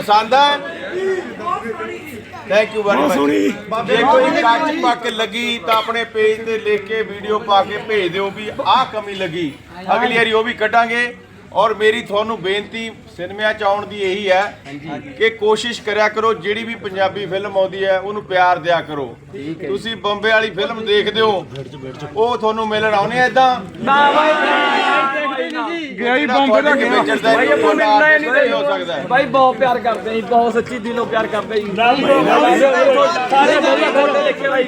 ਪਸੰਦ ਹੈ? Thank you very much ਜੇ ਕੋਈ ਕੱਚ ਪੱਕ ਲੱਗੀ ਤਾਂ ਆਪਣੇ ਪੇਜ ਤੇ ਲਿਖ ਕੇ ਵੀਡੀਓ ਪਾ ਕੇ ਭੇਜ ਦਿਓ ਵੀ ਆਹ ਕਮੀ ਲੱਗੀ। ਅਗਲੀ ਵਾਰੀ ਉਹ ਵੀ ਕੱਢਾਂਗੇ। ਔਰ ਮੇਰੀ ਤੁਹਾਨੂੰ ਬੇਨਤੀ ਸਿਨੇਮਾ ਚ ਆਉਣ ਦੀ ਇਹੀ ਹੈ ਕਿ ਕੋਸ਼ਿਸ਼ ਕਰਿਆ ਕਰੋ ਜਿਹੜੀ ਵੀ ਪੰਜਾਬੀ ਫਿਲਮ ਆਉਂਦੀ ਹੈ ਉਹਨੂੰ ਪਿਆਰ ਦਿਆ ਕਰੋ ਤੁਸੀਂ ਬੰਬੇ ਵਾਲੀ ਫਿਲਮ ਦੇਖਦੇ ਹੋ ਉਹ ਤੁਹਾਨੂੰ ਮਿਲਣ ਆਉਨੇ ਐਦਾਂ ਗਿਆ ਹੀ ਬੰਬੇ ਦਾ ਗਿਆ ਭਾਈ ਆਪਾਂ ਮਿਲਣਾ ਨਹੀਂ ਹੋ ਸਕਦਾ ਹੈ। ਭਾਈ ਬਹੁਤ ਪਿਆਰ ਕਰਦੇ ਜੀ ਬਹੁਤ ਸੱਚੀ ਦਿਲੋਂ ਪਿਆਰ ਕਰਦੇ ਜੀ ਸਾਰੇ ਵਧੀਆ ਫੋਟੋ ਦੇਖੇ ਭਾਈ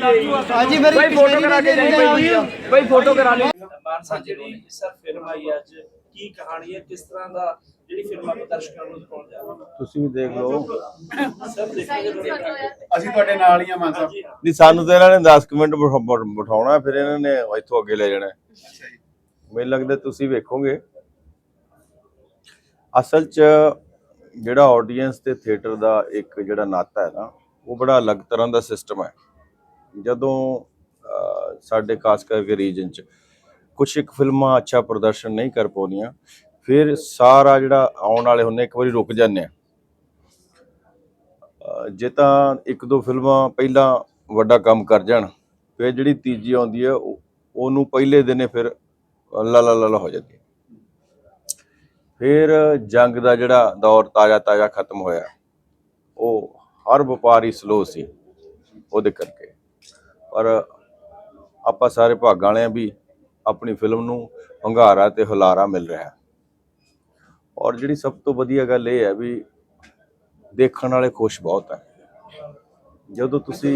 ਹਾਂਜੀ ਮੇਰੀ ਭਾਈ ਫੋਟੋ ਕਰਾ ਕੇ ਜਾਈ ਭਾਈ ਭਾਈ ਫੋਟੋ ਕਰਾ ਲਈ ਮਾਨਸਾ ਜਿਹੜੀ ਸਰ ਫਿਲਮ ਆਈ ਅੱਜ ਕੀ ਕਹਾਣੀ ਹੈ ਕਿਸ ਤਰ੍ਹਾਂ ਦਾ ਜਿਹੜੀ ਫਿਲਮ ਆਪਾਂ ਦਰਸ਼ਕਾਂ ਨੂੰ ਦਿਖਾਉਣ ਜਾ ਰਹੇ ਹਾਂ। ਤੁਸੀਂ ਵੀ ਦੇਖ ਲਓ। ਅਸੀਂ ਤੁਹਾਡੇ ਨਾਲ ਹੀ ਆ ਮਾਨ ਸਾਹਿਬ। ਨਹੀਂ ਸਾਨੂੰ ਤਾਂ ਇਹਨਾਂ ਨੇ 10 ਕੁ ਮਿੰਟ ਬਿਠਾ- ਬਿਠਾ- ਬਿਠਾਉਣਾ ਫਿਰ ਇਹਨਾਂ ਨੇ ਇੱਥੋਂ ਅੱਗੇ ਲੈ ਜਾਣਾ। ਹੈ। ਅੱਛਾ ਜੀ। ਮੈਨੂੰ ਲੱਗਦਾ ਤੁਸੀਂ ਵੇਖੋਗੇ। ਅਸਲ 'ਚ ਜਿਹੜਾ ਆਡੀਅנס ਤੇ ਥੀਏਟਰ ਦਾ ਇੱਕ ਜਿਹੜਾ ਨਾਤਾ ਹੈ ਨਾ ਉਹ ਬੜਾ ਅਲੱਗ ਤਰ੍ਹਾਂ ਦਾ ਸਿਸਟਮ ਹੈ। ਜਦੋਂ ਅਹ, ਸਾਡੇ ਖਾਸ ਕਰਕੇ ਰੀਜਨ 'ਚ ਕੁਝ ਇੱਕ ਫਿਲਮਾਂ ਅੱਛਾ ਪ੍ਰਦਰਸ਼ਨ ਨਹੀਂ ਕਰ ਪਾਉਂਦੀਆਂ, ਫਿਰ ਸਾਰਾ ਜਿਹੜਾ ਆਉਣ ਵਾਲੇ ਹੁੰਦੇ, ਇੱਕ ਵਾਰੀ ਰੁਕ ਜਾਂਦੇ ਆ ਜੇ ਤਾਂ ਇੱਕ ਦੋ ਫਿਲਮਾਂ ਪਹਿਲਾਂ ਵੱਡਾ ਕੰਮ ਕਰ ਜਾਣ, ਫਿਰ ਜਿਹੜੀ ਤੀਜੀ ਆਉਂਦੀ ਹੈ, ਉਹ- ਉਹਨੂੰ ਪਹਿਲੇ ਦਿਨੇ ਫਿਰ ਲਾ ਲਾ ਲਾ ਹੋ ਜਾਂਦੀ ਫਿਰ ਜੰਗ ਦਾ ਜਿਹੜਾ ਦੌਰ ਤਾਜ਼ਾ ਤਾਜ਼ਾ ਖਤਮ ਹੋਇਆ, ਉਹ ਹਰ ਵਪਾਰੀ ਸਲੋ ਸੀ, ਉਹਦੇ ਕਰਕੇ। ਪਰ ਆਪਾਂ ਸਾਰੇ ਭਾਗਾਂ ਵਾਲੇ ਆ ਵੀ ਆਪਣੀ ਫਿਲਮ ਨੂੰ ਹੰਗਾਰਾ ਤੇ ਹੁਲਾਰਾ ਮਿਲ ਰਿਹਾ ਹੈ। ਔਰ ਜਿਹੜੀ ਸਭ ਤੋਂ ਵਧੀਆ ਗੱਲ ਇਹ ਹੈ ਵੀ ਦੇਖਣ ਵਾਲੇ ਖੁਸ਼ ਬਹੁਤ ਹੈ। ਜਦੋਂ ਤੁਸੀਂ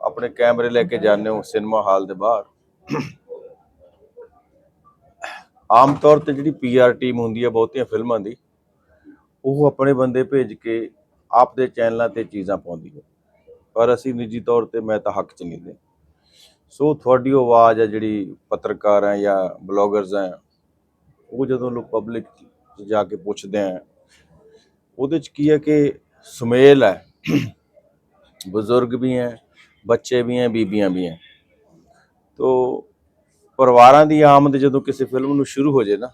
ਆਪਣੇ ਕੈਮਰੇ ਲੈ ਕੇ ਜਾਂਦੇ ਹੋ ਸਿਨੇਮਾ ਹਾਲ ਦੇ ਬਾਹਰ, ਆਮ ਤੌਰ ਤੇ ਜਿਹੜੀ ਪੀਆਰ ਟੀਮ ਹੁੰਦੀ ਹੈ ਬਹੁਤੀਆਂ ਫਿਲਮਾਂ ਦੀ, ਉਹ ਆਪਣੇ ਬੰਦੇ ਭੇਜ ਕੇ ਆਪ ਦੇ ਚੈਨਲਾਂ ਤੇ ਚੀਜ਼ਾਂ ਪਾਉਂਦੀ ਹੈ। ਪਰ ਅਸੀਂ ਨਿੱਜੀ ਤੌਰ ਤੇ, ਮੈਂ ਤਾਂ ਹੱਕ ਚ ਨਹੀਂ ਦੇ ਸੋ ਤੁਹਾਡੀ ਉਹ ਆਵਾਜ਼ ਹੈ ਜਿਹੜੀ ਪੱਤਰਕਾਰ ਹੈ ਜਾਂ ਬਲੌਗਰਸ ਹੈ ਉਹ ਜਦੋਂ ਲੋਕ ਪਬਲਿਕ ਚ ਜਾ ਕੇ ਪੁੱਛਦੇ ਆ, ਉਹਦੇ ਚ ਕੀ ਹੈ ਕਿ ਸੁਮੇਲ ਹੈ ਬਜ਼ੁਰਗ ਵੀ ਹੈ ਬੱਚੇ ਵੀ ਹੈ ਬੀਬੀਆਂ ਵੀ ਹੈ ਤੋ ਪਰਿਵਾਰਾਂ ਦੀ ਆਮਦ ਜਦੋਂ ਕਿਸੇ ਫਿਲਮ ਨੂੰ ਸ਼ੁਰੂ ਹੋ ਜੇ ਨਾ,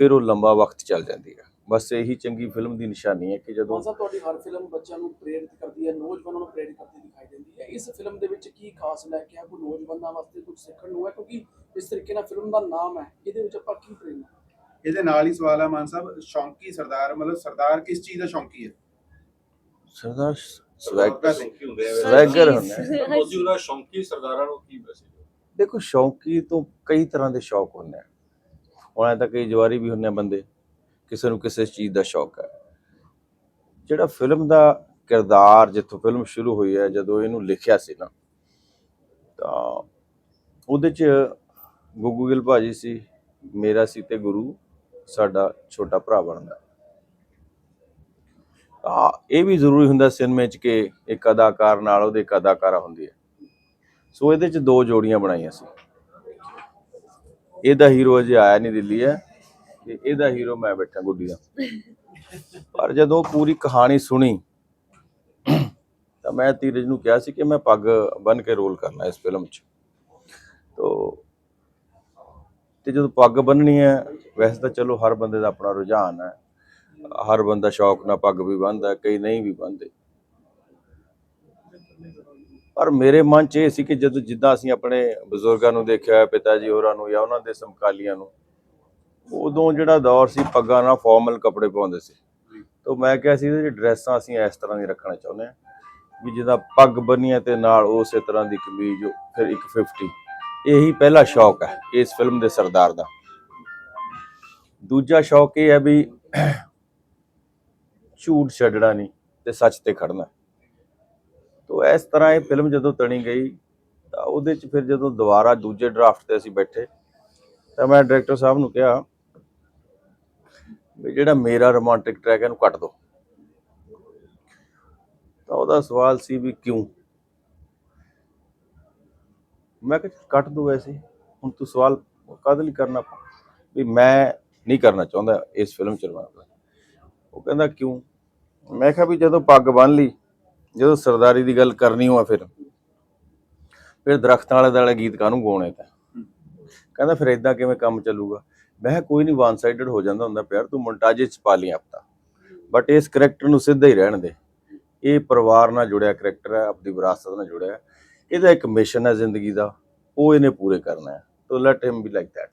ਫਿਰ ਉਹ ਲੰਬਾ ਵਕਤ ਚੱਲ ਜਾਂਦੀ ਹੈ ਬਸ ਇਹੀ ਚੰਗੀ ਫਿਲਮ ਦੀ ਨਿਸ਼ਾਨੀ ਹੈ ਕਿ ਜਦੋਂ ਮਾਨਸਾ ਤੁਹਾਡੀ ਹਰ ਫਿਲਮ ਬੱਚਿਆਂ ਨੂੰ ਪ੍ਰੇਰਿਤ ਕਰਦੀ ਹੈ ਨੌਜਵਾਨਾਂ ਨੂੰ ਪ੍ਰੇਰਿਤ ਕਰਦੀ ਦਿਖਾਈ ਦਿੰਦੀ ਹੈ। ਇਸ ਫਿਲਮ ਦੇ ਵਿੱਚ ਕੀ ਖਾਸ ਲੈ ਕੇ ਆ? ਕੋਈ ਨੌਜਵਾਨਾਂ ਵਾਸਤੇ ਕੁਝ ਸਿੱਖਣ ਨੂੰ ਹੈ? ਕਿਉਂਕਿ ਇਸ ਤਰੀਕੇ ਨਾਲ ਫਿਲਮ ਦਾ ਨਾਮ ਹੈ ਇਹਦੇ ਵਿੱਚ ਆਪਾਂ ਕੀ ਪ੍ਰੇਰਨਾ ਇਹਦੇ ਨਾਲ ਹੀ ਸਵਾਲ ਹੈ ਮਾਨ ਸਾਹਿਬ ਸ਼ੌਂਕੀ ਸਰਦਾਰ ਮਤਲਬ ਸਰਦਾਰ ਕਿਸ ਚੀਜ਼ ਦਾ ਸ਼ੌਂਕੀ ਹੈ? ਸਰਦਾਰ ਸਵੈਗ ਵੈਸੇ। ਸਵੈਗਰ ਹੁੰਦਾ ਹੈ। ਮੌਜੂਦਾ ਸ਼ੌਂਕੀ ਸਰਦਾਰਾਂ ਨੂੰ ਕੀ ਮੈਸੇਜ ਦੇਖੋ ਸ਼ੌਂਕੀ ਤੋਂ ਕਈ ਤਰ੍ਹਾਂ ਦੇ ਸ਼ੌਕ ਹੁੰਦੇ ਆ। ਐ ਤਾਂ ਕਈ ਜਵਾਰੀ ਵੀ ਹੁੰਦੇ ਆ ਬੰਦੇ। ਕਿਸੇ ਨੂੰ ਕਿਸੇ ਚੀਜ਼ ਦਾ ਸ਼ੌਕ ਹੈ। ਜਿਹੜਾ ਫਿਲਮ ਦਾ ਕਿਰਦਾਰ ਜਿੱਥੋਂ ਫਿਲਮ ਸ਼ੁਰੂ ਹੋਈ ਹੈ, ਜਦੋਂ ਇਹਨੂੰ ਲਿਖਿਆ ਸੀ ਨਾ, ਤਾਂ ਉਹਦੇ ਚ ਗੁੱਗੂ ਗਿੱਲ ਭਾਜੀ ਸੀ, ਮੇਰਾ ਸੀ ਤੇ ਗੁਰੂ, ਸਾਡਾ ਛੋਟਾ ਭਰਾ ਬਣਦਾ। ਤਾਂ ਇਹ ਵੀ ਜ਼ਰੂਰੀ ਹੁੰਦਾ ਸਿਨੇਮੇ 'ਚ ਕਿ ਇੱਕ ਅਦਾਕਾਰ ਨਾਲ ਉਹਦੇ ਇੱਕ ਅਦਾਕਾਰਾ ਹੁੰਦੀ ਹੈ। ਸੋ ਇਹਦੇ 'ਚ ਦੋ ਜੋੜੀਆਂ ਬਣਾਈਆਂ ਸੀ। ਇਹਦਾ ਹੀਰੋ ਅਜੇ ਆਇਆ ਨਹੀਂ ਦਿੱਲੀ ਹੈ। ਤੇ ਇਹਦਾ ਹੀਰੋ ਮੈਂ ਬੈਠਾ ਗੁੱਡੀ ਦਾ। ਪਰ ਜਦੋਂ ਪੂਰੀ ਕਹਾਣੀ ਸੁਣੀ ਤਾਂ ਮੈਂ ਧੀਰਜ ਨੂੰ ਕਿਹਾ ਸੀ ਕਿ ਮੈਂ ਪੱਗ ਬੰਨ ਕੇ ਰੋਲ ਕਰਨਾ ਇਸ ਫਿਲਮ 'ਚ। ਤੋ ਤੇ ਜਦੋਂ ਪੱਗ ਬੰਨਣੀ ਹੈ ਵੈਸੇ ਤਾਂ ਚਲੋ ਹਰ ਬੰਦੇ ਦਾ ਆਪਣਾ ਰੁਝਾਨ ਹੈ। ਹਰ ਬੰਦਾ ਸ਼ੌਕ ਨਾਲ ਪੱਗ ਵੀ ਬੰਨਦਾ ਕਈ ਨਹੀਂ ਵੀ ਬੰਨਦੇ ਪਰ ਮੇਰੇ ਮਨ 'ਚ ਇਹ ਸੀ ਕਿ ਜਦੋਂ ਜਿੱਦਾਂ ਅਸੀਂ ਆਪਣੇ ਬਜ਼ੁਰਗਾਂ ਨੂੰ ਦੇਖਿਆ ਹੈ, ਪਿਤਾ ਜੀ ਹੋਰਾਂ ਨੂੰ ਜਾਂ ਉਹਨਾਂ ਦੇ ਸਮਕਾਲੀਆਂ ਨੂੰ ਉਦੋਂ ਜਿਹੜਾ ਦੌਰ ਸੀ ਪੱਗਾਂ ਨਾਲ ਫਾਰਮਲ ਕੱਪੜੇ ਪਾਉਂਦੇ ਸੀ। ਤਾਂ ਮੈਂ ਕਿਹਾ ਸੀ ਇਹਦੇ ਡਰੈਸਾਂ ਅਸੀਂ ਇਸ ਤਰ੍ਹਾਂ ਦੀ ਰੱਖਣਾ ਚਾਹੁੰਦੇ ਹਾਂ ਵੀ ਜਿਹਦਾ ਪੱਗ ਬੰਨੀਆਂ ਤੇ ਨਾਲ ਉਸੇ ਤਰ੍ਹਾਂ ਦੀ ਕਮੀਜ਼ ਫਿਰ ਇੱਕ 50 ਇਹੀ ਪਹਿਲਾ ਸ਼ੌਕ ਹੈ ਇਸ ਫਿਲਮ ਦੇ ਸਰਦਾਰ ਦਾ। ਦੂਜਾ ਸ਼ੌਕ ਇਹ ਹੈ ਵੀ ਝੂਠ ਛੱਡਣਾ ਨਹੀਂ ਤੇ ਸੱਚ ਤੇ ਖੜਨਾ। ਤੋ ਇਸ ਤਰ੍ਹਾਂ ਇਹ ਫਿਲਮ ਜਦੋਂ ਤਣੀ ਗਈ ਤਾਂ ਉਹਦੇ ਚ ਫਿਰ ਜਦੋਂ ਦੁਬਾਰਾ ਦੂਜੇ ਡਰਾਫਟ ਤੇ ਅਸੀਂ ਬੈਠੇ ਤਾਂ ਮੈਂ ਡਾਇਰੈਕਟਰ ਸਾਹਿਬ ਨੂੰ ਕਿਹਾ ਜਿਹੜਾ ਮੇਰਾ ਰੋਮਾਂਟਿਕ ਟਰੈਕ ਹੈ ਇਹਨੂੰ ਕੱਟ ਦਿਓ ਤਾਂ ਉਹਦਾ ਸਵਾਲ ਸੀ ਵੀ ਕਿਉਂ? ਮੈਂ ਕਿਹਾ ਕੱਟ ਦੋ ਵੈਸੇ। ਹੁਣ ਤੂੰ ਸਵਾਲ ਕਾਹਦੇ ਲਈ ਕਰਨਾ ਵੀ ਮੈਂ ਨਹੀਂ ਕਰਨਾ ਚਾਹੁੰਦਾ ਇਸ ਫਿਲਮ ਚ ਰੋਮਾਂਟਿਕ ਉਹ ਕਹਿੰਦਾ ਕਿਉਂ? ਮੈਂ ਕਿਹਾ ਵੀ ਜਦੋਂ ਪੱਗ ਬੰਨ ਲਈ ਜਦੋਂ ਸਰਦਾਰੀ ਦੀ ਗੱਲ ਕਰਨੀ ਹੋਆ ਫਿਰ ਫਿਰ ਦਰਖਤਾਂ ਵਾਲੇ ਦਾਲੇ ਗੀਤ ਕਾਹਨੂੰ ਗਾਉਣੇ ਤਾਂ? ਕਹਿੰਦਾ ਫਿਰ ਇਦਾਂ ਕਿਵੇਂ ਕੰਮ ਚੱਲੂਗਾ? ਮੈਂ ਕਿਹਾ ਕੋਈ ਨਹੀਂ ਵਨ ਸਾਈਡਡ ਹੋ ਜਾਂਦਾ ਹੁੰਦਾ ਪਿਆਰ, ਤੂੰ ਮੋਨਟਾਜੇ ਚ ਪਾ ਲਈ ਆਪਤਾ ਬਟ ਇਸ ਕਰੈਕਟਰ ਨੂੰ ਸਿੱਧਾ ਹੀ ਰਹਿਣ ਦੇ। ਇਹ ਪਰਿਵਾਰ ਨਾਲ ਜੁੜਿਆ ਕਰੈਕਟਰ ਹੈ ਆਪਣੀ ਵਿਰਾਸਤ ਨਾਲ ਜੁੜਿਆ ਹੈ। ਇਹਦਾ ਇੱਕ ਮਿਸ਼ਨ ਹੈ ਜ਼ਿੰਦਗੀ ਦਾ, ਉਹ ਇਹਨੇ ਪੂਰੇ ਕਰਨਾ ਹੈ। ਤੋ let him be like that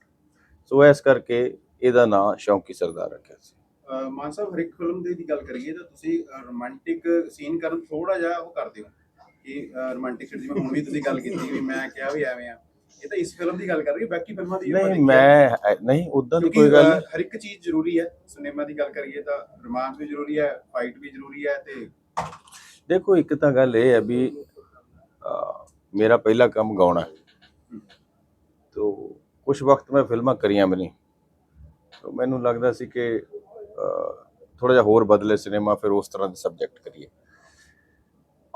so ਇਸ ਕਰਕੇ ਇਹਦਾ ਨਾਮ ਸ਼ੌਂਕੀ ਸਰਦਾਰ ਰੱਖਿਆ ਸੀ। ਅਹ ਮਾਨ ਸਾਹਿਬ ਹਰ ਇੱਕ ਫਿਲਮ ਦੀ ਦੀ ਗੱਲ ਕਰੀਏ ਤਾਂ ਤੁਸੀਂ ਰੋਮਾਂਟਿਕ ਸੀਨ ਕਰਨ ਥੋੜਾ ਜਿਹਾ ਉਹ ਕਰਦੇ ਹੋ। ਕਿ ਰੋਮਾਂਟਿਕ ਜਿਵੇਂ ਹੁਣ ਵੀ ਤੁਸੀਂ ਗੱਲ ਕੀਤੀ ਵੀ ਮੈਂ ਕਿਹਾ ਵੀ ਐਵੇਂ ਆ। ਇਹ ਤਾਂ ਇਸ ਫਿਲਮ ਦੀ ਗੱਲ ਕਰ ਰਹੀ ਬਾਕੀ ਫਿਲਮਾਂ ਦੀ ਆਪਾਂ ਨਹੀਂ ਦੇਖਿਆ। ਮੈਂ ਅ, ਨਹੀਂ ਉਦਾਂ ਦੀ ਕਿਉਂਕਿ ਕੋਈ ਗੱਲ ਅਹ, ਨਹੀਂ। ਹਰ ਇੱਕ ਚੀਜ਼ ਜ਼ਰੂਰੀ ਹੈ ਸਿਨੇਮਾ ਦੀ ਗੱਲ ਕਰੀਏ ਤਾਂ ਰੋਮਾਂਸ ਵੀ ਜ਼ਰੂਰੀ ਹੈ ਫਾਈਟ ਵੀ ਜ਼ਰੂਰੀ ਹੈ ਤੇ ਦੇਖੋ ਇੱਕ ਤਾਂ ਗੱਲ ਇਹ ਹੈ ਵੀ ਅ, ਮੇਰਾ ਪਹਿਲਾ ਕੰਮ ਗਾਉਣਾ ਹੈ। ਤੋ ਕੁਝ ਵਕਤ ਮੈਂ ਫਿਲਮਾਂ ਕਰੀਆਂ ਵੀ ਨਹੀਂ। ਤੋ ਮੈਨੂੰ ਲੱਗਦਾ ਸੀ ਕਿ ਥੋੜਾ ਜਿਹਾ ਹੋਰ ਬਦਲੇ ਸਿਨੇਮਾ ਫਿਰ ਉਸ ਤਰ੍ਹਾਂ ਦੇ ਸਬਜੈਕਟ ਕਰੀਏ।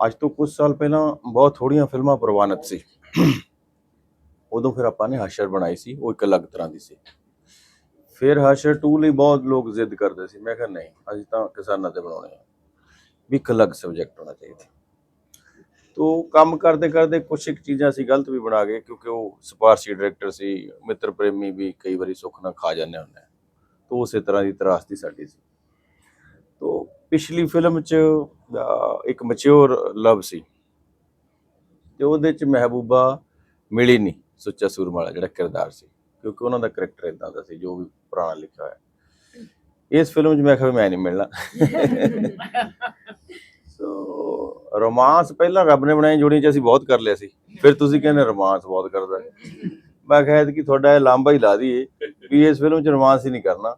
ਅੱਜ ਤੋਂ ਕੁਝ ਸਾਲ ਪਹਿਲਾਂ ਬਹੁਤ ਥੋੜੀਆਂ ਫਿਲਮਾਂ ਪ੍ਰਵਾਨਿਤ ਸੀ। ਉਦੋਂ ਫਿਰ ਆਪਾਂ ਨੇ ਹਸ਼ਰ ਬਣਾਈ ਸੀ, ਉਹ ਇੱਕ ਅਲੱਗ ਤਰ੍ਹਾਂ ਦੀ ਸੀ। ਫਿਰ ਹਸ਼ਰ 2 ਲਈ ਬਹੁਤ ਲੋਕ ਜ਼ਿੱਦ ਕਰਦੇ ਸੀ, ਮੈਂ ਕਿਹਾ ਨਹੀਂ, ਅਸੀਂ ਤਾਂ ਕਿਸਾਨਾਂ ਤੇ ਬਣਾਉਣੇ ਆ। ਵੀ ਇੱਕ ਅਲੱਗ ਸਬਜੈਕਟ ਹੋਣਾ ਚਾਹੀਦਾ। ਤੋ ਕੰਮ ਕਰਦੇ ਕਰਦੇ ਕੁਛ ਇੱਕ ਚੀਜ਼ਾਂ ਅਸੀਂ ਗਲਤ ਵੀ ਬਣਾ ਗਏ, ਕਿਉਂਕਿ ਉਹ ਸਿਫਾਰਸ਼ੀ ਡਾਇਰੈਕਟਰ ਸੀ, ਮਿੱਤਰ ਪ੍ਰੇਮੀ ਵੀ ਕਈ ਵਾਰੀ ਸੁੱਖ ਨਾਲ ਖਾ ਜਾਂਦੇ ਹੁੰਦੇ ਆ। ਤੋ ਉਸੇ ਤਰ੍ਹਾਂ ਦੀ ਤਰਾਸਦੀ ਸਾਡੀ ਸੀ। ਤੋ ਪਿਛਲੀ ਫਿਲਮ 'ਚ ਇੱਕ ਮੈਚੁਰ ਲਵ ਸੀ। ਤੇ ਉਹਦੇ 'ਚ ਮਹਿਬੂਬਾ ਮਿਲੀ ਨਹੀਂ ਸੁੱਚਾ ਸੂਰਮਾਲਾ ਜਿਹੜਾ ਕਿਰਦਾਰ ਸੀ, ਕਿਉਂਕਿ ਉਹਨਾਂ ਦਾ ਕਰੈਕਟਰ ਇਦਾਂ ਦਾ ਸੀ, ਜੋ ਵੀ ਪੁਰਾਣਾ ਲਿਖਿਆ ਹੋਇਆ। ਇਸ ਫਿਲਮ 'ਚ ਮੈਂ ਕਿਹਾ ਮੈਂ ਨਹੀਂ ਮਿਲਣਾ। ਸੋ ਰੋਮਾਂਸ ਪਹਿਲਾਂ ਰੱਬ ਨੇ ਬਣਾਈ ਜੋੜੀ 'ਚ ਅਸੀਂ ਬਹੁਤ ਕਰ ਲਿਆ ਸੀ। ਫਿਰ ਤੁਸੀਂ ਕਹਿੰਦੇ ਰੋਮਾਂਸ ਬਹੁਤ ਕਰਦਾ ਮੈਂ ਕਿਹਾ ਕਿ ਤੁਹਾਡਾ ਇਹ ਲਾਂਬਾ ਹੀ ਲਾ ਦਈਏ ਵੀ ਇਸ ਫਿਲਮ 'ਚ ਰੋਮਾਂਸ ਹੀ ਨਹੀਂ ਕਰਨਾ।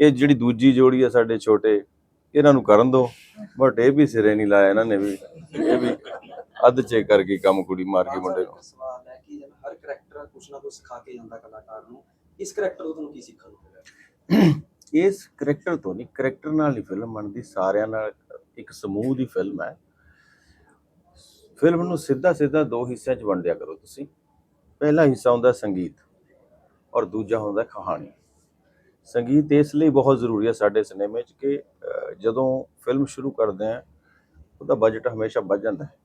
ਇਹ ਜਿਹੜੀ ਦੂਜੀ ਜੋੜੀ ਆ ਸਾਡੇ ਛੋਟੇ, ਇਹਨਾਂ ਨੂੰ ਕਰਨ ਦੋ। ਬਟ ਇਹ ਵੀ ਸਿਰੇ ਨਹੀਂ ਲਾਇਆ ਇਹਨਾਂ ਨੇ ਵੀ। ਇਹ ਵੀ ਅੱਧ ਚੇ ਕਰਕੇ ਕੰਮ ਕੁੜੀ ਮਾਰ ਕੇ ਮੁੰਡੇ ਨੂੰ ਸਵਾਲ ਹੈ ਕਿ ਜਿਵੇਂ ਹਰ ਕਰੈਕਟਰ ਕੁਛ ਨਾ ਕੁਛ ਸਿਖਾ ਕੇ ਜਾਂਦਾ ਕਲਾਕਾਰ ਨੂੰ। ਇਸ ਕਰੈਕਟਰ ਤੋਂ ਤੁਹਾਨੂੰ ਕੀ ਸਿੱਖਣ ਨੂੰ ਮਿਲਿਆ? ਇਸ ਕਰੈਕਟਰ ਤੋਂ ਨਹੀਂ ਕਰੈਕਟਰ ਨਾਲ ਹੀ ਫਿਲਮ ਬਣਦੀ, ਸਾਰਿਆਂ ਨਾਲ, ਇੱਕ ਸਮੂਹ ਦੀ ਫਿਲਮ ਹੈ। ਫਿਲਮ ਨੂੰ ਸਿੱਧਾ ਸਿੱਧਾ ਦੋ ਹਿੱਸਿਆਂ 'ਚ ਵੰਡਿਆ ਕਰੋ ਤੁਸੀਂ। ਪਹਿਲਾ ਹਿੱਸਾ ਹੁੰਦਾ ਸੰਗੀਤ, ਔਰ ਦੂਜਾ ਹੁੰਦਾ ਕਹਾਣੀ। ਸੰਗੀਤ ਇਸ ਲਈ ਬਹੁਤ ਜ਼ਰੂਰੀ ਹੈ ਸਾਡੇ ਸਿਨੇਮੇ 'ਚ ਕਿ ਜਦੋਂ ਫਿਲਮ ਸ਼ੁਰੂ ਕਰਦੇ ਆ, ਉਹਦਾ ਬਜਟ ਹਮੇਸ਼ਾ ਵੱਧ ਜਾਂਦਾ ਹੈ।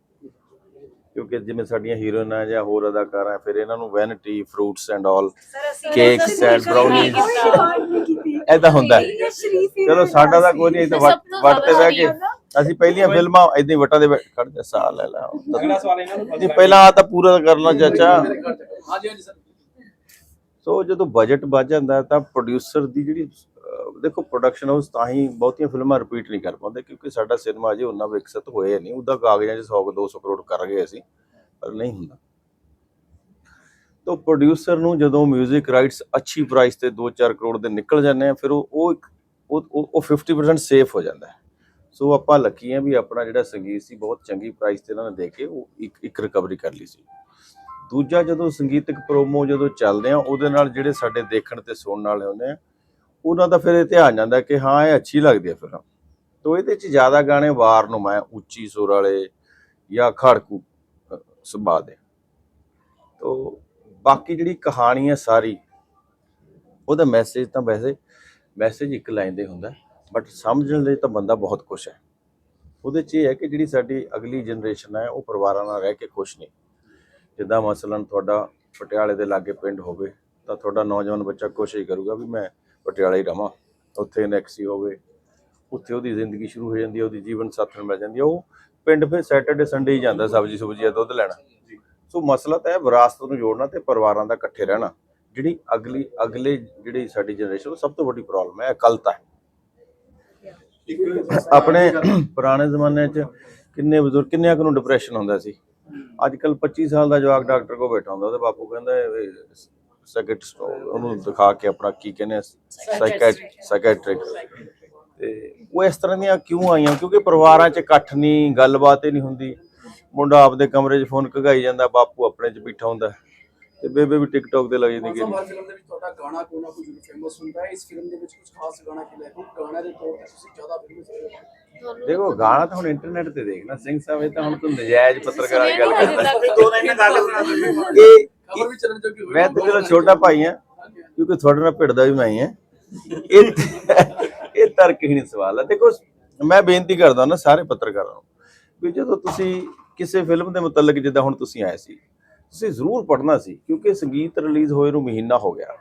ਕਿਉਂਕਿ ਜਿਵੇਂ ਸਾਡੀਆਂ ਹੀਰੋਇਨਾਂ ਜਾਂ ਹੋਰ ਅਦਾਕਾਰਾਂ ਫਿਰ ਇਹਨਾਂ ਨੂੰ vanity fruits and all cakes and brownies ਐਦਾਂ ਹੁੰਦਾ ਹੈ। ਚਲੋ ਸਾਡਾ ਤਾਂ ਕੋਈ ਨਹੀਂ ਇਹ ਤਾਂ ਵੱਟ ਵੱਟ ਤੇ ਬਹਿ ਕੇ ਅਸੀਂ ਪਹਿਲੀਆਂ ਫਿਲਮਾਂ ਇਦਾਂ ਹੀ ਵੱਟਾਂ ਦੇ ਬੈ- ਖੜ ਜਾ ਸਾਹ ਲੈ ਲੈ ਅਗਲਾ ਸਵਾਲ ਇਹਨਾਂ ਨੂੰ ਜੀ ਪਹਿਲਾਂ ਆ ਤਾਂ ਪੂਰਾ ਕਰਨਾ ਚਾਚਾ। ਹਾਂਜੀ ਹਾਂਜੀ ਸਰ। ਸੋ ਜਦੋਂ ਬਜਟ ਵੱਧ ਜਾਂਦਾ ਹੈ ਤਾਂ ਪ੍ਰੋਡਿਊਸਰ ਦੀ ਜਿਹੜੀ ਦੇਖੋ ਪ੍ਰੋਡਕਸ਼ਨ ਹਾਊਸ ਤਾਂ ਹੀ ਬਹੁਤੀਆਂ ਫਿਲਮਾਂ ਰਿਪੀਟ ਨਹੀਂ ਕਰ ਪਾਉਂਦੇ ਕਿਉਂਕਿ ਸਾਡਾ ਸਿਨੇਮਾ ਅਜੇ ਉਹਨਾਂ ਵਿਕਸਿਤ ਹੋਇਆ ਨਹੀਂ। ਉਹਦਾ ਕਾਗਜ਼ਾਂ 'ਚ 100 200 ਕਰੋੜ ਕਰ ਗਏ ਅਸੀਂ, ਪਰ ਨਹੀਂ ਹੁੰਦਾ। ਤਾਂ ਪ੍ਰੋਡਿਊਸਰ ਨੂੰ ਜਦੋਂ 뮤직 ਰਾਈਟਸ ਅੱਛੀ ਪ੍ਰਾਈਸ ਤੇ 2-4 ਕਰੋੜ ਦੇ ਨਿਕਲ ਜਾਂਦੇ ਆ, ਫਿਰ ਉਹ ਉਹ ਇੱਕ- ਉਹ 50% ਸੇਫ ਹੋ ਜਾਂਦਾ ਹੈ। ਸੋ ਆਪਾਂ ਲੱਕੀ ਆ ਵੀ ਆਪਣਾ ਜਿਹੜਾ ਸੰਗੀਤ ਸੀ, ਬਹੁਤ ਚੰਗੀ ਪ੍ਰਾਈਸ ਤੇ ਇਹਨਾਂ ਨੇ ਦੇ ਕੇ ਉਹ ਇੱਕ ਇੱਕ ਰਿਕਵਰੀ ਕਰ ਲਈ ਸੀ। ਦੂਜਾ ਜਦੋਂ ਸੰਗੀਤਕ ਪ੍ਰੋਮੋ ਜਦੋਂ ਚੱਲਦੇ ਆ, ਉਹਦੇ ਨਾਲ ਜਿਹੜੇ ਸਾਡੇ ਦੇਖਣ ਤੇ ਸੁਣਨ ਵਾਲੇ ਹੁੰਦੇ ਆ ਉਹਨਾਂ ਦਾ ਫਿਰ ਇਹ ਧਿਆਨ ਜਾਂਦਾ ਕਿ ਹਾਂ, ਇਹ ਅੱਛੀ ਲੱਗਦੀ ਹੈ ਫਿਲਮ। ਤੋਂ ਇਹਦੇ ਚ ਜ਼ਿਆਦਾ ਗਾਣੇ ਵਾਰ ਨੂੰ ਮੈਂ ਉੱਚੀ ਸੁਰ ਵਾਲੇ ਜਾਂ ਖੜਕੂ ਸੁਭਾਅ ਦੇ ਤੋ ਬਾਕੀ ਜਿਹੜੀ ਕਹਾਣੀ ਹੈ ਸਾਰੀ, ਉਹਦਾ ਮੈਸੇਜ ਤਾਂ ਵੈਸੇ ਮੈਸੇਜ ਇੱਕ ਲਾਈਨ ਦੇ ਹੁੰਦਾ ਬਟ ਸਮਝਣ ਲਈ ਤਾਂ ਬੰਦਾ ਬਹੁਤ ਖੁਸ਼ ਹੈ। ਉਹਦੇ ਚ ਇਹ ਹੈ ਕਿ ਜਿਹੜੀ ਸਾਡੀ ਅਗਲੀ ਜਨਰੇਸ਼ਨ ਹੈ, ਉਹ ਪਰਿਵਾਰਾਂ ਨਾਲ ਰਹਿ ਕੇ ਖੁਸ਼ ਨਹੀਂ ਜਿੱਦਾਂ ਮਸਲਨ ਤੁਹਾਡਾ ਪਟਿਆਲੇ ਦੇ ਲਾਗੇ ਪਿੰਡ ਹੋਵੇ, ਤਾਂ ਤੁਹਾਡਾ ਨੌਜਵਾਨ ਬੱਚਾ ਕੋਸ਼ਿਸ਼ ਕਰੂਗਾ ਵੀ ਮੈਂ ਪਟਿਆਲੇ ਹੀ ਰਵਾਂ। ਉੱਥੇ ਨੈਕਸੀ ਹੋਵੇ। ਉੱਥੇ ਉਹਦੀ ਜ਼ਿੰਦਗੀ ਸ਼ੁਰੂ ਹੋ ਜਾਂਦੀ ਹੈ ਉਹਦੀ ਜੀਵਨ ਸਾਥਣ ਮਿਲ ਜਾਂਦੀ ਹੈ। ਉਹ ਪਿੰਡ ਫਿਰ ਸੈਟਰਡੇ ਸੰਡੇ ਹੀ ਜਾਂਦਾ ਸਬਜ਼ੀ ਸੁਬਜ਼ੀ ਦੁੱਧ ਲੈਣਾ। ਸੋ ਮਸਲਾ ਤਾਂ ਹੈ ਵਿਰਾਸਤ ਨੂੰ ਜੋੜਨਾ ਤੇ ਪਰਿਵਾਰਾਂ ਦਾ ਇਕੱਠੇ ਰਹਿਣਾ। ਜਿਹੜੀ ਅਗਲੀ ਅਗਲੇ ਜਿਹੜੀ ਸਾਡੀ ਜਨਰੇਸ਼ਨ ਸਭ ਤੋਂ ਵੱਡੀ ਪ੍ਰੋਬਲਮ ਹੈ ਅਕਲਤਾ ਆਪਣੇ ਪੁਰਾਣੇ ਜ਼ਮਾਨੇ 'ਚ ਕਿੰਨੇ ਬਜ਼ੁਰਗ ਕਿੰਨਿਆਂ ਕੁ ਨੂੰ ਡਿਪਰੈਸ਼ਨ ਹੁੰਦਾ ਸੀ? ਅੱਜ ਕੱਲ 25 ਸਾਲ ਦਾ ਜਵਾਕ ਡਾਕਟਰ ਕੋਲ ਬੈਠਾ ਹੁੰਦਾ ਉਹਦੇ ਬਾਪੂ ਕਹਿੰਦਾ ਸੈਕਟਰਿਸਟ ਉਹਨੂੰ ਦਿਖਾ ਕੇ ਆਪਣਾ ਕੀ ਕਹਿੰਦੇ ਸਾਈਕੈਟ੍ਰਿਕ ਤੇ ਉਹ ਇਸ ਤਰ੍ਹਾਂ ਦੀਆਂ ਕਿਉਂ ਆਈਆਂ? ਕਿਉਂਕਿ ਪਰਿਵਾਰਾਂ 'ਚ ਇਕੱਠ ਨਹੀਂ ਗੱਲਬਾਤ ਹੀ ਨਹੀਂ ਹੁੰਦੀ। ਮੁੰਡਾ ਆਪਦੇ ਕਮਰੇ 'ਚ ਫੋਨ ਘਗਾਈ ਜਾਂਦਾ ਬਾਪੂ ਆਪਣੇ 'ਚ ਬੈਠਾ ਹੁੰਦਾ। ਤੇ ਬੇਬੇ ਵੀ ਟਿਕਟੌਕ ਤੇ ਲੱਗ ਜਾਂਦੀ ਕਿ ਮਾਸਾ ਫਿਲਮ ਦੇ ਵਿੱਚ ਤੁਹਾਡਾ ਗਾਣਾ ਕੋਈ ਕੋਈ ਫੇਮਸ ਹੁੰਦਾ ਹੈ। ਇਸ ਫਿਲਮ ਦੇ ਵਿੱਚ ਕੁਝ ਖਾਸ ਗਾਣਾ ਕਿ ਲੈ ਕੇ ਗਾਣਾ ਦੇ ਤੌਰ ਤੇ ਤੁਸੀਂ ਜ਼ਿਆਦਾ ਫੇਮਸ ਹੋ ਦੇਖੋ ਗਾਣਾ ਤਾਂ ਹੁਣ ਇੰਟਰਨੈਟ ਤੇ ਦੇਖਣਾ। ਸਿੰਘ ਸਾਹਿਬ ਇਹ ਤਾਂ ਹੁਣ ਤੂੰ ਨਜਾਇਜ਼ ਪੱਤਰਕਾਰਾਂ ਦੀ ਗੱਲ ਕਰਦਾ ਇਹ ਖਬਰ ਵੀ ਚੱਲਣ ਜੋਗੀ ਹੋਈ ਮੈਂ ਤਾਂ ਚਲੋ ਛੋਟਾ ਭਾਈ ਆ ਕਿਉਂਕਿ ਤੁਹਾਡੇ ਨਾਲ ਭਿੜਦਾ ਵੀ ਮੈਂ ਹੀ ਆ ਇਹ ਇਹ ਤਰਕਹੀਣ ਸਵਾਲ ਹੈ। ਦੇਖੋ ਮੈਂ ਬੇਨਤੀ ਕਰਦਾ ਨਾ ਸਾਰੇ ਪੱਤਰਕਾਰਾਂ ਨੂੰ ਵੀ ਜਦੋਂ ਤੁਸੀਂ ਕਿਸੇ ਫਿਲਮ ਦੇ ਮੁਤਲਕ ਜਿੱਦਾਂ ਹੁਣ ਤੁਸੀਂ ਆਏ ਸੀ ਤੁਸੀਂ ਜ਼ਰੂਰ ਪੜ੍ਹਨਾ ਸੀ ਕਿਉਂਕਿ ਸੰਗੀਤ ਰਿਲੀਜ਼ ਹੋਏ ਨੂੰ ਮਹੀਨਾ ਹੋ ਗਿਆ।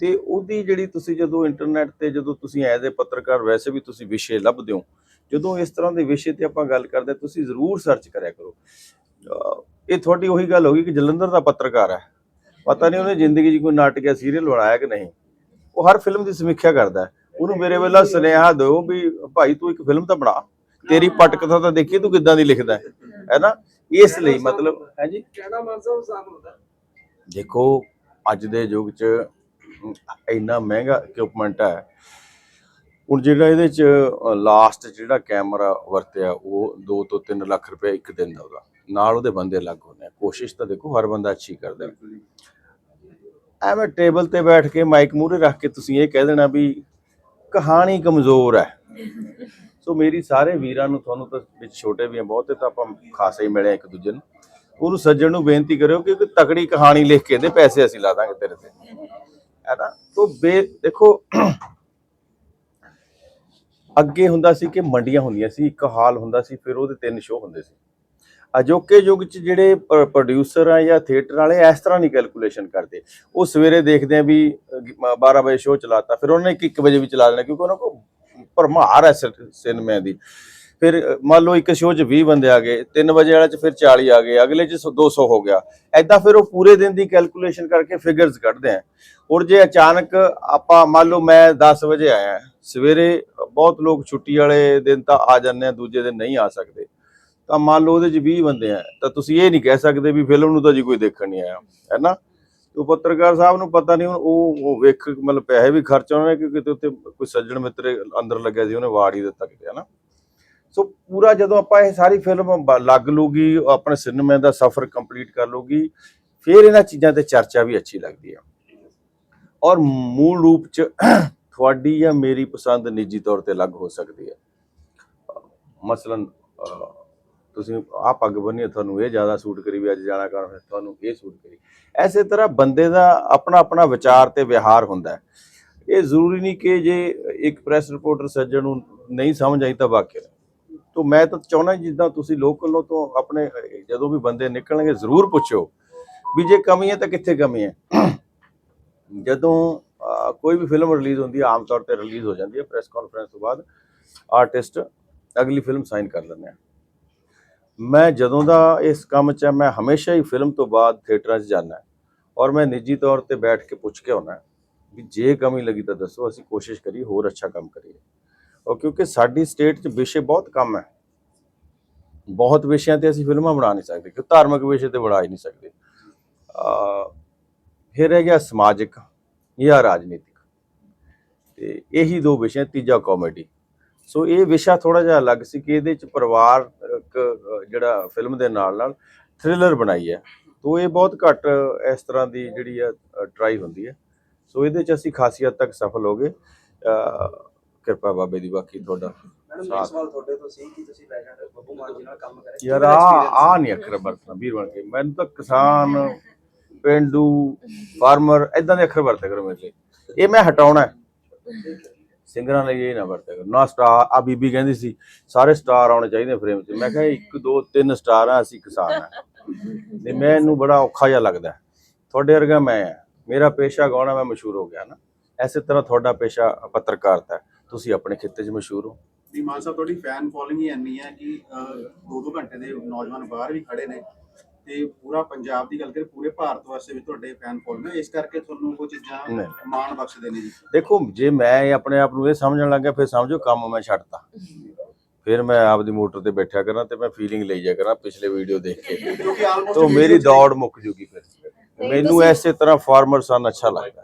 ਤੇ ਉਹਦੀ ਜਿਹੜੀ ਤੁਸੀਂ ਜਦੋਂ ਇੰਟਰਨੈਟ ਤੇ ਜਦੋਂ ਤੁਸੀਂ ਐਜ਼ ਅ ਪੱਤਰਕਾਰ ਵੈਸੇ ਵੀ ਤੁਸੀਂ ਵਿਸ਼ੇ ਲੱਭਦੇ ਹੋ। ਜਦੋਂ ਇਸ ਤਰ੍ਹਾਂ ਦੇ ਵਿਸ਼ੇ ਤੇ ਆਪਾਂ ਗੱਲ ਕਰਦੇ ਤੁਸੀਂ ਜ਼ਰੂਰ ਸਰਚ ਕਰਿਆ ਕਰੋ। ਇਹ ਤੁਹਾਡੀ ਉਹੀ ਗੱਲ ਹੋਗੀ ਕਿ ਜਲੰਧਰ ਦਾ ਪੱਤਰਕਾਰ ਹੈ। ਪਤਾ ਨਹੀਂ ਉਹਨੇ ਜ਼ਿੰਦਗੀ 'ਚ ਕੋਈ ਨਾਟਕ ਜਾਂ ਸੀਰੀਅਲ ਬਣਾਇਆ ਕਿ ਨਹੀਂ। ਉਹ ਹਰ ਫਿਲਮ ਦੀ ਸਮੀਖਿਆ ਕਰਦਾ ਹੈ। ਉਹਨੂੰ ਮੇਰੇ ਵੱਲੋਂ ਸੁਨੇਹਾ ਦਿਓ ਵੀ ਭਾਈ ਤੂੰ ਇੱਕ ਫਿਲਮ ਤਾਂ ਬਣਾ। ਤੇਰੀ ਪਟਕਥਾ ਤਾਂ ਦੇਖੀ ਤੂੰ ਕਿੱਦਾਂ ਦੀ ਲਿਖਦਾ ਹੈ? ਹੈ ਨਾ? ਇਸ ਲਈ ਮਤਲਬ ਹੈ ਜੀ। ਕਹਿਣਾ ਮਾਨ ਸਾਹਿਬ ਆਸਾਨ ਹੁੰਦਾ? ਦੇਖੋ ਅੱਜ ਦੇ ਯੁੱਗ 'ਚ ਇੰਨਾ ਮਹਿੰਗਾ ਇਕਵਿਪਮੈਂਟ ਹੈ। ਹੁਣ ਜਿਹੜਾ ਇਹਦੇ 'ਚ ਲਾਸਟ ਜਿਹੜਾ ਕੈਮਰਾ ਵਰਤਿਆ ਉਹ 2 ਤੋਂ 3 ਲੱਖ ਰੁਪਏ ਇੱਕ ਦਿਨ ਦਾ ਉਹਦਾ। ਨਾਲ ਉਹਦੇ ਬੰਦੇ ਲੱਗ ਹੁੰਦੇ ਆ। ਕੋਸ਼ਿਸ਼ ਤਾਂ ਦੇਖੋ ਹਰ ਬੰਦਾ ਅੱਛੀ ਕਰਦਾ। ਐਵੇਂ ਟੇਬਲ ਤੇ ਬੈਠ ਕੇ ਮਾਈਕ ਮੂਹਰੇ ਰੱਖ ਕੇ ਤੁਸੀਂ ਇਹ ਕਹਿ ਦੇਣਾ ਵੀ ਕਹਾਣੀ ਕਮਜ਼ੋਰ ਹੈ। ਸੋ ਮੇਰੀ ਸਾਰੇ ਵੀਰਾਂ ਨੂੰ ਤੁਹਾਨੂੰ ਤਾਂ ਵਿੱਚ ਛੋਟੇ ਵੀ ਆ ਬਹੁਤੇ ਤਾਂ ਆਪਾਂ ਖਾਸੇ ਹੀ ਮਿਲੇ ਇੱਕ ਦੂਜੇ ਨੂੰ। ਉਹਨੂੰ ਸੱਜਣ ਨੂੰ ਬੇਨਤੀ ਕਰਿਓ ਕਿ ਇੱਕ ਤਕੜੀ ਕਹਾਣੀ ਲਿਖ ਕੇ ਦੇ ਪੈਸੇ ਅਸੀਂ ਲਾ ਦਾਂਗੇ ਤੇਰੇ ਤੇ। ਹੈ ਨਾ? ਤੋ ਬੇ ਦੇਖੋ ਅੱਗੇ ਹੁੰਦਾ ਸੀ ਕਿ ਮੰਡੀਆਂ ਹੁੰਦੀਆਂ ਸੀ ਇੱਕ ਹਾਲ ਹੁੰਦਾ ਸੀ ਫਿਰ ਉਹਦੇ ਤਿੰਨ ਸ਼ੋਅ ਹੁੰਦੇ ਸੀ। ਅਜੋਕੇ ਯੁੱਗ 'ਚ ਜਿਹੜੇ ਪ੍ਰੋਡਿਊਸਰ ਆ ਜਾਂ ਥੀਏਟਰ ਵਾਲੇ ਇਸ ਤਰ੍ਹਾਂ ਨਹੀਂ ਕੈਲਕੂਲੇਸ਼ਨ ਕਰਦੇ। ਉਹ ਸਵੇਰੇ ਦੇਖਦੇ ਆ ਵੀ ਅਹ, 12 ਵਜੇ ਸ਼ੋਅ ਚਲਾਤਾ ਫਿਰ ਉਹਨੇ 1 ਵਜੇ ਵੀ ਚਲਾ ਦੇਣਾ ਕਿਉਂਕਿ ਉਹਨਾਂ ਕੋਲ ਭਰਮਾਰ ਹੈ ਸਿ- ਸਿਨੇਮੇ ਦੀ। ਫਿਰ ਮੰਨ ਲਓ ਇੱਕ ਸ਼ੋਅ 'ਚ 20 ਬੰਦੇ ਆ ਗਏ 3 ਵਜੇ ਵਾਲੇ 'ਚ ਫਿਰ 40 ਆ ਗਏ ਅਗਲੇ 'ਚ 200 ਹੋ ਗਿਆ। ਐਦਾਂ ਫਿਰ ਉਹ ਪੂਰੇ ਦਿਨ ਦੀ ਕੈਲਕੂਲੇਸ਼ਨ ਕਰਕੇ ਫਿਗਰਸ ਕੱਢਦੇ ਆ। ਔਰ ਜੇ ਅਚਾਨਕ ਆਪਾਂ ਮੰਨ ਲਓ ਮੈਂ 10 ਵਜੇ ਆਇਆ ਸਵੇਰੇ ਬਹੁਤ ਲੋਕ ਛੁੱਟੀ ਵਾਲੇ ਦਿਨ ਤਾਂ ਆ ਜਾਂਦੇ ਆ ਦੂਜੇ ਦਿਨ ਨਹੀਂ ਆ ਸਕਦੇ। ਤਾਂ ਮੰਨ ਲਓ ਉਹਦੇ 'ਚ 20 ਬੰਦੇ ਆ, ਤਾਂ ਤੁਸੀਂ ਇਹ ਨਹੀਂ ਕਹਿ ਸਕਦੇ ਵੀ ਫਿਲਮ ਨੂੰ ਤਾਂ ਜੀ ਕੋਈ ਦੇਖਣ ਨਹੀਂ ਆਇਆ, ਹੈ ਨਾ? ਉਹ ਪੱਤਰਕਾਰ ਸਾਹਿਬ ਨੂੰ ਪਤਾ ਨਹੀਂ ਹੁਣ ਉਹ ਵੇਖ ਮਤਲਬ ਪੈਸੇ ਵੀ ਖਰਚ ਉਹਨਾਂ ਨੇ ਕਿ ਉੱਤੇ ਕੋਈ ਸੱਜਣ ਮਿੱਤਰ ਅੰਦਰ ਲੱਗਿਆ ਸੀ, ਉਹਨੇ ਵਾੜ ਹੀ ਦਿੱਤਾ ਕਿਤੇ, ਹੈ ਸੋ ਪੂਰਾ ਜਦੋਂ ਆਪਾਂ ਇਹ ਸਾਰੀ ਫਿਲਮ ਲੱਗ ਲੂਗੀ ਆਪਣੇ ਸਿਨੇਮੇ ਦਾ ਸਫ਼ਰ ਕੰਪਲੀਟ ਕਰ ਲੂਗੀ, ਫਿਰ ਇਹਨਾਂ ਚੀਜ਼ਾਂ ਤੇ ਚਰਚਾ ਵੀ ਅੱਛੀ ਲੱਗਦੀ ਆ। ਔਰ ਮੂਲ ਰੂਪ ਚ ਤੁਹਾਡੀ ਜਾਂ ਮੇਰੀ ਪਸੰਦ ਨਿੱਜੀ ਤੌਰ ਤੇ ਅਲੱਗ ਹੋ ਸਕਦੀ ਹੈ ਮਸਲਨ ਤੁਸੀਂ ਆਹ ਪੱਗ ਬੰਨੀ ਤੁਹਾਨੂੰ ਇਹ ਜ਼ਿਆਦਾ ਸੂਟ ਕਰੀ ਵੀ ਅੱਜ ਜਾਣਾ ਕਰ ਤੁਹਾਨੂੰ ਇਹ ਸੂਟ ਕਰੀ। ਐਸੇ ਤਰ੍ਹਾਂ ਬੰਦੇ ਦਾ ਆਪਣਾ ਆਪਣਾ ਵਿਚਾਰ ਤੇ ਵਿਹਾਰ ਹੁੰਦਾ ਹੈ। ਇਹ ਜ਼ਰੂਰੀ ਨਹੀਂ ਕਿ ਜੇ ਇੱਕ ਪ੍ਰੈਸ ਰਿਪੋਰਟਰ ਸੱਜਣ ਨੂੰ ਨਹੀਂ ਸਮਝ ਆਈ ਤਾਂ ਵਾਕਿਆ। ਤੋ ਮੈਂ ਤਾਂ ਚਾਹੁੰਦਾ ਜਿੱਦਾਂ ਤੁਸੀਂ ਲੋਕਲੋਂ ਤੋਂ ਆਪਣੇ, ਜਦੋਂ ਵੀ ਬੰਦੇ ਨਿਕਲਣਗੇ, ਜ਼ਰੂਰ ਪੁੱਛੋ ਵੀ ਜੇ ਕਮੀ ਹੈ ਤਾਂ ਕਿੱਥੇ ਕਮੀ ਹੈ। ਜਦੋਂ ਕੋਈ ਵੀ ਫਿਲਮ ਰਿਲੀਜ਼ ਹੁੰਦੀ ਹੈ, ਆਮ ਤੌਰ ਤੇ ਰਿਲੀਜ਼ ਹੋ ਜਾਂਦੀ ਹੈ, ਪ੍ਰੈਸ ਕਾਨਫਰੰਸ ਤੋਂ ਬਾਅਦ ਆਰਟਿਸਟ ਅਗਲੀ ਫਿਲਮ ਸਾਈਨ ਕਰ ਲੈਂਦੇ ਆ। ਮੈਂ ਜਦੋਂ ਦਾ ਇਸ ਕੰਮ 'ਚ ਮੈਂ ਹਮੇਸ਼ਾ ਹੀ ਫਿਲਮ ਤੋਂ ਬਾਅਦ ਥੀਏਟਰਾਂ 'ਚ ਜਾਂਦਾ ਔਰ ਮੈਂ ਨਿੱਜੀ ਤੌਰ ਤੇ ਬੈਠ ਕੇ ਪੁੱਛ ਕੇ ਆਉਣਾ ਵੀ ਜੇ ਕਮੀ ਲੱਗੀ ਤਾਂ ਦੱਸੋ, ਅਸੀਂ ਕੋਸ਼ਿਸ਼ ਕਰੀਏ ਹੋਰ ਅੱਛਾ ਕੰਮ ਕਰੀਏ। ਔਰ ਕਿਉਂਕਿ ਸਾਡੀ ਸਟੇਟ 'ਚ ਵਿਸ਼ੇ ਬਹੁਤ ਕਮ ਹੈ। ਬਹੁਤ ਵਿਸ਼ਿਆਂ ਤੇ ਅਸੀਂ ਫਿਲਮਾਂ ਬਣਾ ਨਹੀਂ ਸਕਦੇ ਕਿ ਧਾਰਮਿਕ ਵਿਸ਼ੇ ਤੇ ਬਣਾ ਹੀ ਨਹੀਂ ਸਕਦੇ। ਅ ਫਿਰ ਰਹਿ ਗਿਆ ਸਮਾਜਿਕ ਜਾਂ ਰਾਜਨੀਤਿਕ। ਤੇ ਇਹੀ ਦੋ ਵਿਸ਼ੇ ਤੀਜਾ ਕਾਮੇਡੀ। ਸੋ ਇਹ ਵਿਸ਼ਾ ਥੋੜਾ ਜਿਹਾ ਅਲੱਗ ਸੀ ਕਿ ਇਹਦੇ ਚ ਪਰਿਵਾਰ ਜਿਹੜਾ ਫਿਲਮ ਦੇ ਨਾਲ ਨਾਲ ਥ੍ਰਿਲਰ ਬਣਾਈ ਹੈ। ਤੋ ਇਹ ਬਹੁਤ ਘੱਟ ਇਸ ਤਰ੍ਹਾਂ ਦੀ ਜਿਹੜੀ ਹੈ ਟਰਾਈ ਹੁੰਦੀ ਹੈ। ਸੋ ਇਹਦੇ ਚ ਅਸੀਂ ਖਾਸੀ ਹੱਦ ਤੱਕ ਸਫਲ ਹੋ ਗਏ। ਕਿਰਪਾ ਬਾਬੇ ਦੀ ਬਾਕੀ ਤੁਹਾਡਾ ਮੈਡਮ ਸਾਥ। ਇਹ ਸਵਾਲ ਤੁਹਾਡੇ ਤੋਂ ਸੀ ਕਿ ਤੁਸੀਂ ਲੈਜੈਂਡ ਬੱਬੂ ਮਾਨ ਜੀ ਨਾਲ ਕੰਮ ਕਰਿਆ? ਯਾਰ ਆ ਆ ਨਹੀਂ ਅੱਖਰ ਵਰਤਣਾ ਵੀਰ ਬਣ ਕੇ। ਮੈਨੂੰ ਤਾਂ ਕਿਸਾਨ ਪਿੰਡੂ ਫਾਰਮਰ ਇਦਾਂ ਦੇ ਅੱਖਰ ਵਰਤਿਆ ਕਰੋ ਮੇਰੇ ਲਈ ਇਹ ਮੈਂ ਹਟਾਉਣਾ ਸਿੰਗਰਾਂ ਲਈ ਇਹ ਨਾ ਵਰਤਿਆ ਕਰੋ। ਨਾ ਸਟਾਰ ਆ ਬੀਬੀ ਕਹਿੰਦੀ ਸੀ ਸਾਰੇ ਸਟਾਰ ਆਉਣੇ ਚਾਹੀਦੇ ਫਰੇਮ 'ਚ। ਮੈਂ ਕਿਹਾ ਇੱਕ ਦੋ ਤਿੰਨ ਸਟਾਰ ਆ ਅਸੀਂ ਕਿਸਾਨ ਆ। ਤੇ ਮੈਨੂੰ ਬੜਾ ਔਖਾ ਜਿਹਾ ਲੱਗਦਾ। ਤੁਹਾਡੇ ਵਰਗਾ ਮੈਂ ਆ। ਮੇਰਾ ਪੇਸ਼ਾ ਗਾਉਣਾ ਮੈਂ ਮਸ਼ਹੂਰ ਹੋ ਗਿਆ ਨਾ। ਐਸੇ ਤਰ੍ਹਾਂ ਤੁਹਾਡਾ ਪੇਸ਼ਾ ਪੱਤਰਕਾਰਤਾ ਤੁਸੀਂ ਆਪਣੇ ਖਿੱਤੇ 'ਚ ਮਸ਼ਹੂਰ ਹੋ। ਵੀ ਮਾਨ ਸਾਹਿਬ ਤੁਹਾਡੀ ਫੈਨ ਫੋਲੋਇੰਗ ਹੀ ਇੰਨੀ ਹੈ ਕਿ ਅਹ, ਦੋ ਦੋ ਘੰਟੇ ਦੇ ਨੌਜਵਾਨ ਬਾਹਰ ਵੀ ਖੜੇ ਨੇ। ਤੇ ਪੂਰਾ ਪੰਜਾਬ ਦੀ ਗੱਲ ਕਰੇ ਪੂਰੇ ਭਾਰਤ ਵਾਸਤੇ ਵੀ ਤੁਹਾਡੇ ਫੈਨ ਫੋਲੋਇੰਗ ਇਸ ਕਰਕੇ ਤੁਹਾਨੂੰ ਉਹ ਚੀਜ਼ਾਂ ਨਹੀਂ। ਮਾਣ ਬਖਸ਼ਦੇ ਨੇ ਜੀ। ਦੇਖੋ ਜੇ ਮੈਂ ਆਪਣੇ ਆਪ ਨੂੰ ਇਹ ਸਮਝਣ ਲੱਗਾ ਫਿਰ ਸਮਝੋ ਕੰਮ ਮੈਂ ਛੱਡਤਾ। ਫਿਰ ਮੈਂ ਆਪਦੀ ਮੋਟਰ ਤੇ ਬੈਠਿਆ ਕਰਾਂ ਤੇ ਮੈਂ ਫੀਲਿੰਗ ਲਈ ਜਾ ਕਰਾਂ ਪਿਛਲੇ ਵੀਡੀਓ ਦੇਖ ਕੇ। ਕਿਉਂਕਿ ਆਲਮੋਸਟ ਤਾਂ ਮੇਰੀ ਦੌੜ ਮੁੱਕ ਜੂਗੀ ਫਿਰ। ਮੈਨੂੰ ਐਸੇ ਤਰ੍ਹਾਂ ਫਾਰਮਰ ਸਨ ਅੱਛਾ ਲੱਗਦਾ।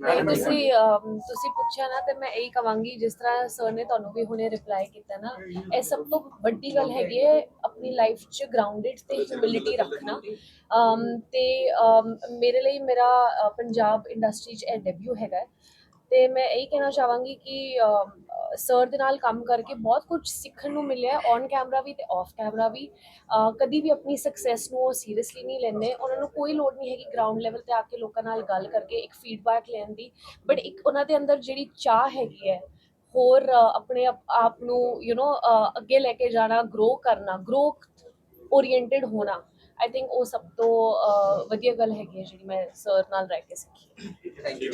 ਨਹੀਂ ਤੁਸੀਂ ਅਮ, ਤੁਸੀਂ ਪੁੱਛਿਆ ਨਾ ਤੇ ਮੈਂ ਇਹੀ ਕਵਾਂਗੀ ਜਿਸ ਤਰ੍ਹਾਂ ਸਰ ਨੇ ਤੁਹਾਨੂੰ ਵੀ ਹੁਣੇ ਰਿਪਲਾਈ ਕੀਤਾ ਨਾ ਇਹ ਸਭ ਤੋਂ ਵੱਡੀ ਗੱਲ ਹੈਗੀ ਹੈ ਆਪਣੀ ਲਾਈਫ 'ਚ ਗਰਾਊਂਡਡ ਤੇ ਹਿਊਮਿਲਿਟੀ ਰੱਖਣਾ ਅਮ, ਤੇ ਅਮ, ਮੇਰੇ ਲਈ ਮੇਰਾ ਅ, ਪੰਜਾਬ ਇੰਡਸਟਰੀ 'ਚ ਇਹ ਡੈਬਿਊ ਹੈਗਾ ਹੈ। ਤੇ ਮੈਂ ਇਹੀ ਕਹਿਣਾ ਚਾਹਾਂਗੀ ਕਿ ਸਰ ਦੇ ਨਾਲ ਕੰਮ ਕਰਕੇ ਬਹੁਤ ਕੁਝ ਸਿੱਖਣ ਨੂੰ ਮਿਲਿਆ ਔਨ ਕੈਮਰਾ ਵੀ ਤੇ ਆਫ ਕੈਮਰਾ ਵੀ। ਕਦੀ ਵੀ ਆਪਣੀ ਸਕਸੈਸ ਨੂੰ ਉਹ ਸੀਰੀਅਸਲੀ ਨਹੀਂ ਲੈਂਦੇ। ਉਹਨਾਂ ਨੂੰ ਕੋਈ ਲੋੜ ਨਹੀਂ ਹੈਗੀ ਗਰਾਊਂਡ ਲੈਵਲ ਤੇ ਆ ਕੇ ਲੋਕਾਂ ਨਾਲ ਗੱਲ ਕਰਕੇ ਇੱਕ ਫੀਡਬੈਕ ਲੈਣ ਦੀ। ਬਟ ਇੱਕ ਉਹਨਾਂ ਦੇ ਅੰਦਰ ਜਿਹੜੀ ਚਾਹ ਹੈਗੀ ਹੈ, ਹੋਰ ਆਪਣੇ ਆਪ- ਨੂੰ ਯੂ نو ਅੱਗੇ ਲੈ ਕੇ ਜਾਣਾ ਗਰੋ ਕਰਨਾ ਗਰੋ ਓਰੀਐਂਟਡ ਹੋਣਾ ਆਈ ਥਿੰਕ ਉਹ ਸਭ ਤੋਂ ਵਧੀਆ ਗੱਲ ਹੈਗੀ ਹੈ ਜਿਹੜੀ ਮੈਂ ਸਰ ਨਾਲ ਰਹਿ ਕੇ ਸਿੱਖੀ ਥੈਂਕ ਯੂ